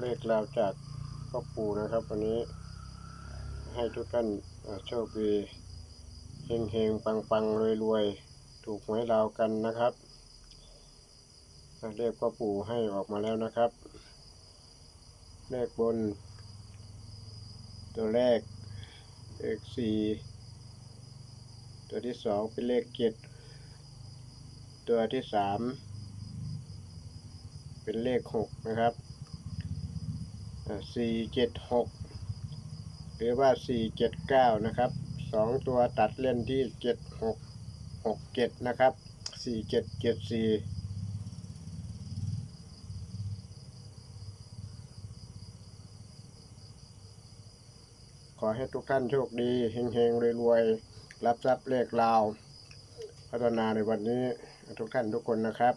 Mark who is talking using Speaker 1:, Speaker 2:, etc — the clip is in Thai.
Speaker 1: เลขราวจากพ่อปู่นะครับ วันนี้ ให้ทุกท่านโชคดีเฮงเฮงปังปังรวยรวยถูกหวยราวกันนะครับเลขพ่อปู่ให้ออกมาแล้วนะครับ เลขบน ตัวแรกเลขสี่ตัวที่สองเป็นเลขเจ็ดตัวที่สามเป็นเลขหกนะครับ สี่เจ็ดหกหรือว่าสี่เจ็ดเก้านะครับสองตัวตัดเล่นที่เจ็ดหกหกเจ็ดนะครับสี่เจ็ดเจ็ดสี่ขอให้ทุกท่านโชคดีเฮงๆรวยๆ รับทรัพย์เลขลาว พัฒนาในวันนี้ทุกท่านทุกคนนะครับ